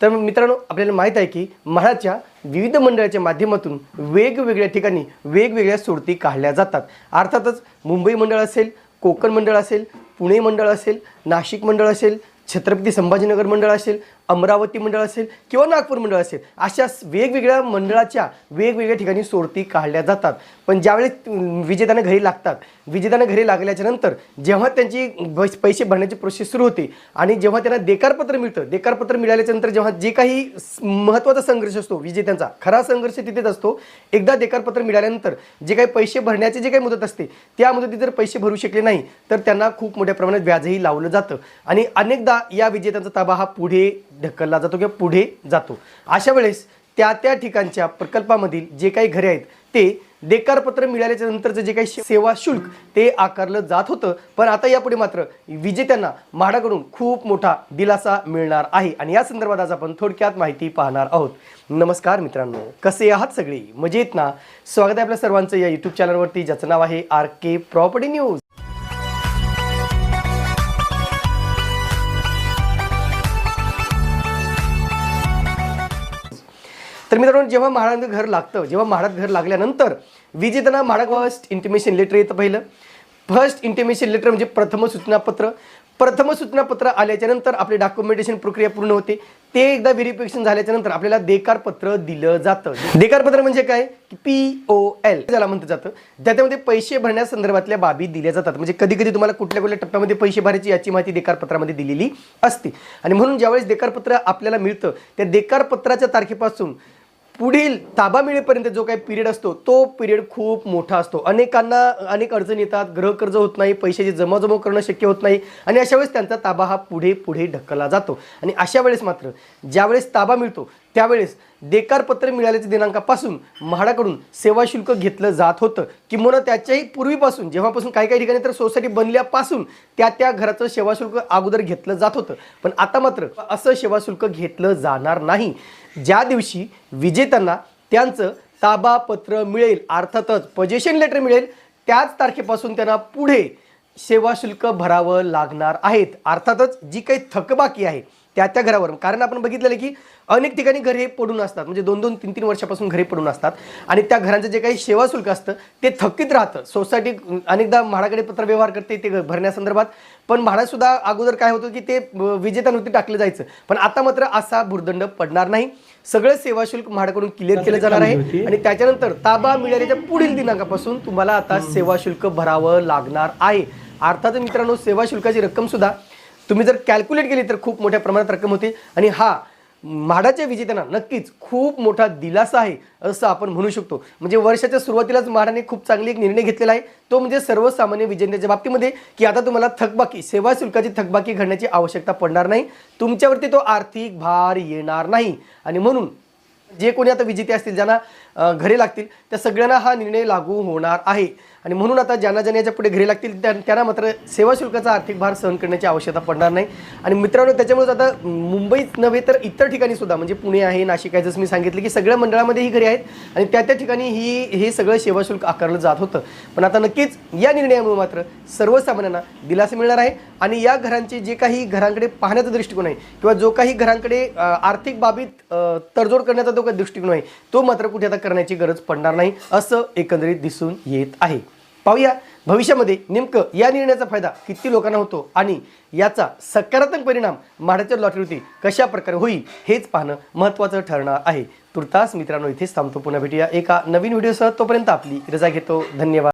तर मित्रांनो आपल्याला माहीत आहे की म्हाडाच्या विविध मंडळाच्या माध्यमातून वेगवेगळ्या ठिकाणी वेगवेगळ्या सोडती काढल्या जातात. अर्थातच मुंबई मंडळ असेल कोकण मंडळ असेल पुणे मंडळ असेल नाशिक मंडळ असेल छत्रपती संभाजीनगर मंडळ असेल अमरावती मंडळ असेल किंवा नागपूर मंडळ असेल अशा वेगवेगळ्या मंडळाच्या वेगवेगळ्या ठिकाणी सोडती काढल्या जातात. पण ज्यावेळेस अं, विजेत्यांना घरी लागतात विजेत्यांना घरी लागल्याच्या नंतर जेव्हा त्यांची पैसे भरण्याची प्रोसेस सुरू होते आणि जेव्हा त्यांना देकारपत्र मिळतं देकारपत्र मिळाल्याच्या नंतर जेव्हा जे काही महत्त्वाचा संघर्ष असतो विजेत्यांचा खरा संघर्ष तिथेच असतो एकदा देकारपत्र मिळाल्यानंतर जे काही पैसे भरण्याची जे काही मुदत असते त्या मुदतीत जर पैसे भरू शकले नाही तर त्यांना खूप मोठ्या प्रमाणात व्याजही लावलं जातं. आणि अनेकदा या विजेत्यांचा ताबा हा पुढे ढकलला जातो किंवा पुढे जातो. अशा वेळेस त्या त्या ठिकाणच्या प्रकल्पामधील जे काही घरे आहेत ते देकारपत्र मिळाल्याच्या नंतरचं जे काही सेवा शुल्क ते आकारलं जात होतं. पण आता यापुढे मात्र विजेत्यांना म्हाडाकडून खूप मोठा दिलासा मिळणार आहे. आणि या संदर्भात आज आपण थोडक्यात माहिती पाहणार आहोत. नमस्कार मित्रांनो. कसे आहात सगळे? मजेत ना? स्वागत आहे आपल्या सर्वांचं या युट्यूब चॅनलवरती ज्याचं नाव आहे आर के प्रॉपर्टी न्यूज तर मित्रांनो जेव्हा म्हाडात घर लागतं जेव्हा म्हाडात घर लागल्यानंतर विजेताना म्हाडा फर्स्ट इंटिमेशन लेटर येतं पहिलं. फर्स्ट इंटिमेशन लेटर म्हणजे प्रथम सूचनापत्र. प्रथम सूचनापत्र आल्याच्यानंतर आपली डॉक्युमेंटेशन प्रक्रिया पूर्ण होते. ते एकदा व्हेरिफिकेशन झाल्याच्यानंतर आपल्याला देकारपत्र दिलं जातं. देकारपत्र म्हणजे काय? पी ओ एल ज्याला म्हटलं जातं. ज्याच्यामध्ये पैसे भरण्यासंदर्भातल्या बाबी दिल्या जातात. म्हणजे कधी कधी तुम्हाला कुठल्या कुठल्या टप्प्यामध्ये पैसे भरायची याची माहिती देकारपत्रामध्ये दिलेली असते. आणि म्हणून ज्यावेळेस देकारपत्र आपल्याला मिळतं त्या देकारपत्राच्या तारखेपासून पुढील ताबा मिळेपर्यंत जो काही पिरियड असतो तो पिरियड खूप मोठा असतो. अनेकांना अनेक अडचणी येतात ग्रह कर्ज होत नाही पैशाची जमाजमा करणं शक्य होत नाही आणि अशा वेळेस त्यांचा ताबा हा पुढे पुढे ढकलला जातो. आणि अशा वेळेस मात्र ज्यावेळेस ताबा मिळतो त्यावेळेस देकारपत्र मिळाल्याच्या दिनांकापासून म्हाडाकडून सेवा शुल्क घेतलं जात होतं. किंवा त्याच्याही पूर्वीपासून जेव्हापासून काही काही ठिकाणी तर सोसायटी बनल्यापासून त्या त्या घराचं सेवा शुल्क अगोदर घेतलं जात होतं. पण आता मात्र असं सेवा शुल्क घेतलं जाणार नाही. ज्या दिवशी विजेत्यांना त्यांचं ताबापत्र मिळेल अर्थातच पजेशन लेटर मिळेल त्याच तारखेपासून त्यांना पुढे सेवा शुल्क भरावं लागणार आहेत. अर्थातच जी काही थकबाकी आहे त्या त्या घरावर. कारण आपण बघितलेलं की अनेक ठिकाणी घरे पडून असतात. म्हणजे दोन दोन तीन तीन वर्षापासून घरे पडून असतात. आणि त्या घरांचं जे काही सेवा शुल्क असतं ते थकीत राहतं. सोसायटी अनेकदा म्हाडाकडे पत्रव्यवहार करते ते भरण्यासंदर्भात. पण म्हाडासुद्धा अगोदर काय होतं की ते विजेत्यांवरती टाकलं जायचं. पण आता मात्र असा भुर्दंड पडणार नाही. सगळं सेवा शुल्क म्हाडाकडून क्लिअर केलं जाणार आहे. आणि त्याच्यानंतर ताबा मिळाल्याच्या पुढील दिनांकापासून तुम्हाला आता सेवा शुल्क भरावं लागणार आहे. अर्थात मित्रांनो सेवा शुल्काची रक्कम सुद्धा तुम्ही जर कॅल्क्युलेट केली तर खूप मोठ्या प्रमाणात रक्कम होती. आणि हा म्हाडाच्या विजेत्यांना नक्कीच खूप मोठा दिलासा आहे असं आपण म्हणू शकतो. म्हणजे वर्षाच्या सुरुवातीलाच म्हाडाने खूप चांगली एक निर्णय घेतलेला आहे. तो म्हणजे सर्वसामान्य विजेत्याच्या बाबतीमध्ये की आता तुम्हाला थकबाकी सेवा शुल्काची थकबाकी घडण्याची आवश्यकता पडणार नाही. तुमच्यावरती तो आर्थिक भार येणार नाही. आणि म्हणून जे कोणी आता विजेते असतील ज्यांना घरे लागतील त्या सगळ्यांना हा निर्णय लागू होणार आहे. आणि म्हणून आता ज्यांना ज्यांना याच्यापुढे घरे लागतील त्या- त्यांना मात्र सेवा शुल्काचा आर्थिक भार सहन करण्याची आवश्यकता पडणार नाही. आणि मित्रांनो त्याच्यामुळेच आता मुंबईत नव्हे तर इतर ठिकाणी सुद्धा म्हणजे पुणे आहे नाशिक आहे जसं मी सांगितलं की सगळ्या मंडळामध्ये ही घरे आहेत आणि त्या त्या ठिकाणी ही हे सगळं सेवा शुल्क आकारलं जात होतं. पण आता नक्कीच या निर्णयामुळे मात्र सर्वसामान्यांना दिलासा मिळणार आहे आणि या घरांचे जे काही घरांकडे पाहण्याचा दृष्टिकोन आहे किंवा जो काही घरांकडे आर्थिक बाबीत तडजोड करण्याचा जो दृष्टिकोन आहे तो मात्र कुठे आता करण्याची गरज पडणार नाही असं एकंदरीत दिसून येत आहे. पाहूया भविष्यामध्ये नेमकं या निर्णयाचा फायदा किती लोकांना होतो आणि याचा सकारात्मक परिणाम म्हाडाच्या लॉटरीवरती कशा प्रकारे होईल हेच पाहणं महत्त्वाचं ठरणार आहे. तुर्तास मित्रांनो इथेच थांबतो. पुन्हा भेटूया एका नवीन व्हिडिओसह. तोपर्यंत आपली रजा घेतो. धन्यवाद.